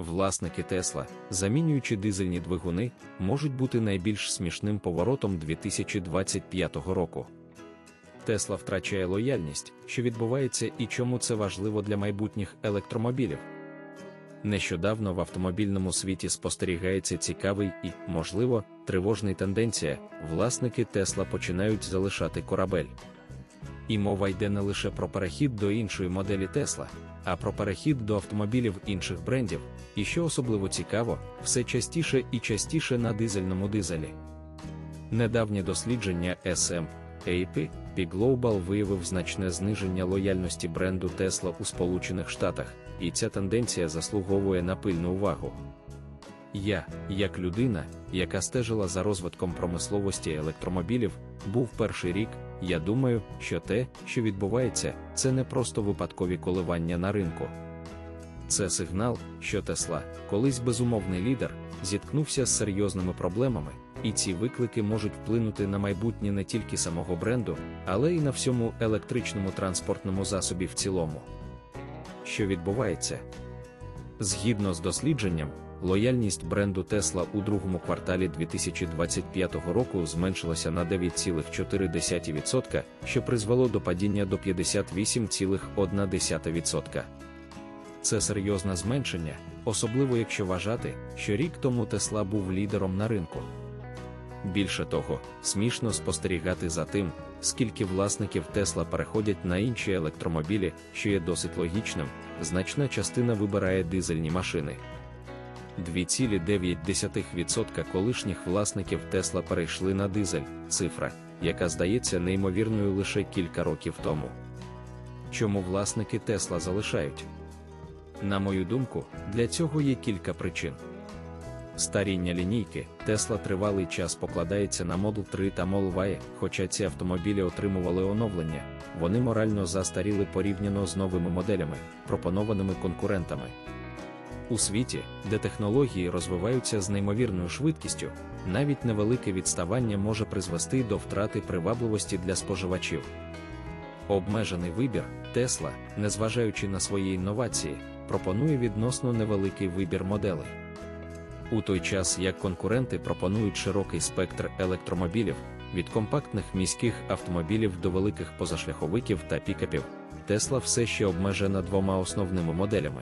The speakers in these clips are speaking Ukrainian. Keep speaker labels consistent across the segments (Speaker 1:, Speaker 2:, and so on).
Speaker 1: Власники Тесла, замінюючи дизельні двигуни, можуть бути найбільш смішним поворотом 2025 року. Тесла втрачає лояльність, що відбувається і чому це важливо для майбутніх електромобілів. Нещодавно в автомобільному світі спостерігається цікавий і, можливо, тривожний тенденція: власники Тесла починають залишати корабель. І мова йде не лише про перехід до іншої моделі Тесла, а про перехід до автомобілів інших брендів, і що особливо цікаво, все частіше і частіше на дизельному дизелі. Недавнє дослідження SM AP Global виявив значне зниження лояльності бренду Tesla у Сполучених Штатах, і ця тенденція заслуговує на пильну увагу. Я, як людина, яка стежила за розвитком промисловості електромобілів, був перший рік. Я думаю, що те, що відбувається, це не просто випадкові коливання на ринку. Це сигнал, що Тесла, колись безумовний лідер, зіткнувся з серйозними проблемами, і ці виклики можуть вплинути на майбутнє не тільки самого бренду, але й на всьому електричному транспортному засобі в цілому. Що відбувається? Згідно з дослідженням, лояльність бренду Tesla у другому кварталі 2025 року зменшилася на 9,4%, що призвело до падіння до 58,1%. Це серйозне зменшення, особливо якщо вважати, що рік тому Тесла був лідером на ринку. Більше того, смішно спостерігати за тим, скільки власників Тесла переходять на інші електромобілі, що є досить логічним, значна частина вибирає дизельні машини. 2,9% колишніх власників Тесла перейшли на дизель, цифра, яка здається неймовірною лише кілька років тому. Чому власники Тесла залишають? На мою думку, для цього є кілька причин. Старіння лінійки Тесла тривалий час покладається на Model 3 та Model Y, хоча ці автомобілі отримували оновлення, вони морально застаріли порівняно з новими моделями, пропонованими конкурентами. У світі, де технології розвиваються з неймовірною швидкістю, навіть невелике відставання може призвести до втрати привабливості для споживачів. Обмежений вибір Тесла, незважаючи на свої інновації, пропонує відносно невеликий вибір моделей. У той час як конкуренти пропонують широкий спектр електромобілів від компактних міських автомобілів до великих позашляховиків та пікапів, Тесла все ще обмежена двома основними моделями.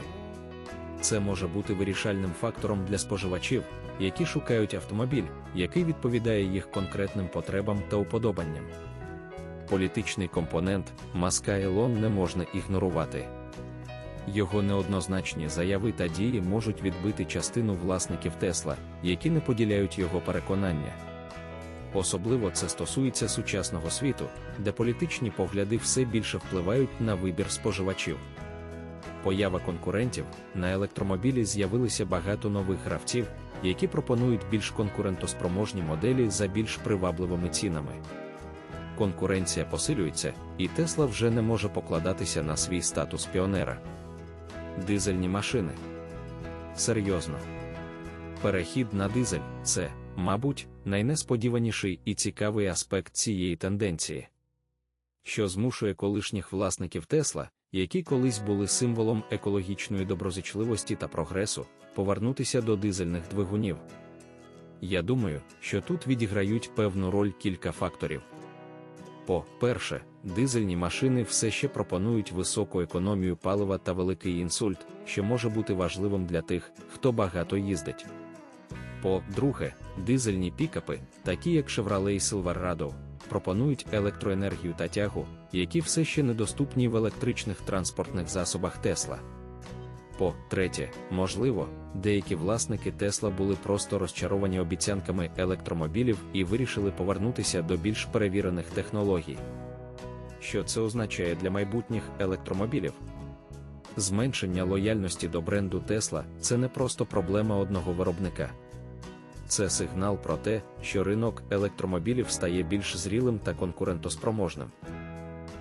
Speaker 1: Це може бути вирішальним фактором для споживачів, які шукають автомобіль, який відповідає їх конкретним потребам та уподобанням. Політичний компонент маска Елон не можна ігнорувати. Його неоднозначні заяви та дії можуть відбити частину власників Тесла, які не поділяють його переконання. Особливо це стосується сучасного світу, де політичні погляди все більше впливають на вибір споживачів. Поява конкурентів на електромобілі з'явилися багато нових гравців, які пропонують більш конкурентоспроможні моделі за більш привабливими цінами. Конкуренція посилюється, і Тесла вже не може покладатися на свій статус піонера дизельні машини. Серйозно. Перехід на дизель це, мабуть, найнесподіваніший і цікавий аспект цієї тенденції, що змушує колишніх власників Тесла, які колись були символом екологічної доброзичливості та прогресу, повернутися до дизельних двигунів. Я думаю, що тут відіграють певну роль кілька факторів. По-перше, дизельні машини все ще пропонують високу економію палива та великий інсульт, що може бути важливим для тих, хто багато їздить. По-друге, дизельні пікапи, такі як Chevrolet Silverado, пропонують електроенергію та тягу, які все ще недоступні в електричних транспортних засобах Тесла. По третє, можливо, деякі власники Тесла були просто розчаровані обіцянками електромобілів і вирішили повернутися до більш перевірених технологій. Що це означає для майбутніх електромобілів? Зменшення лояльності до бренду Тесла це не просто проблема одного виробника. Це сигнал про те, що ринок електромобілів стає більш зрілим та конкурентоспроможним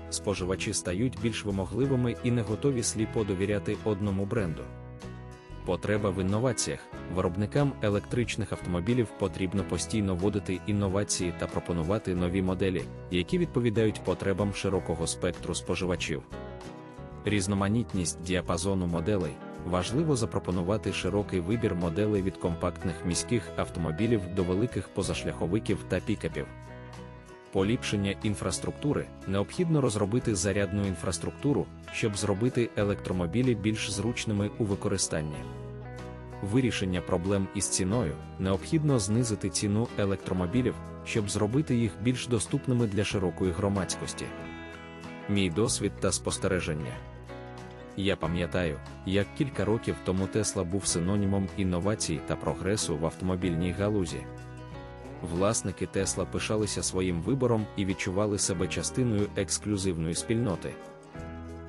Speaker 1: споживачі стають більш вимогливими і не готові сліпо довіряти одному бренду. Потреба в інноваціях виробникам електричних автомобілів потрібно постійно вводити інновації та пропонувати нові моделі, які відповідають потребам широкого спектру споживачів. Різноманітність діапазону моделей, важливо запропонувати широкий вибір моделей від компактних міських автомобілів до великих позашляховиків та пікапів. Поліпшення інфраструктури необхідно розробити зарядну інфраструктуру, щоб зробити електромобілі більш зручними у використанні. Вирішення проблем із ціною необхідно знизити ціну електромобілів, щоб зробити їх більш доступними для широкої громадськості. Мій досвід та спостереження. Я пам'ятаю, як кілька років тому Тесла був синонімом інновацій та прогресу в автомобільній галузі. Власники Тесла пишалися своїм вибором і відчували себе частиною ексклюзивної спільноти.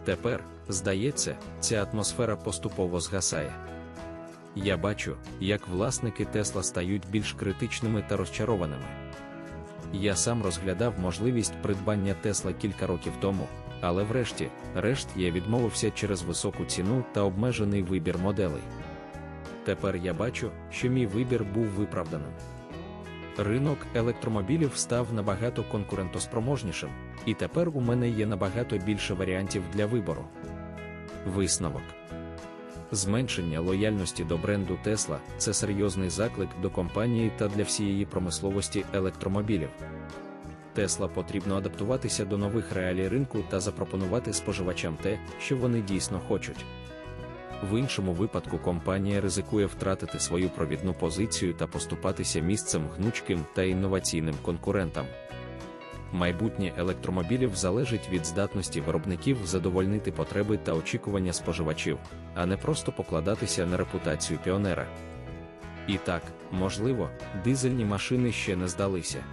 Speaker 1: Тепер, здається, ця атмосфера поступово згасає. Я бачу, як власники Тесла стають більш критичними та розчарованими. Я сам розглядав можливість придбання Тесла кілька років тому, але врешті, решт я відмовився через високу ціну та обмежений вибір моделей. Тепер я бачу, що мій вибір був виправданим. Ринок електромобілів став набагато конкурентоспроможнішим, і тепер у мене є набагато більше варіантів для вибору. Висновок Зменшення лояльності до бренду Tesla – це серйозний заклик до компанії та для всієї промисловості електромобілів. Тесла потрібно адаптуватися до нових реалій ринку та запропонувати споживачам те, що вони дійсно хочуть. В іншому випадку компанія ризикує втратити свою провідну позицію та поступатися місцем гнучким та інноваційним конкурентам. Майбутнє електромобілів залежить від здатності виробників задовольнити потреби та очікування споживачів, а не просто покладатися на репутацію піонера. І так, можливо, дизельні машини ще не здалися.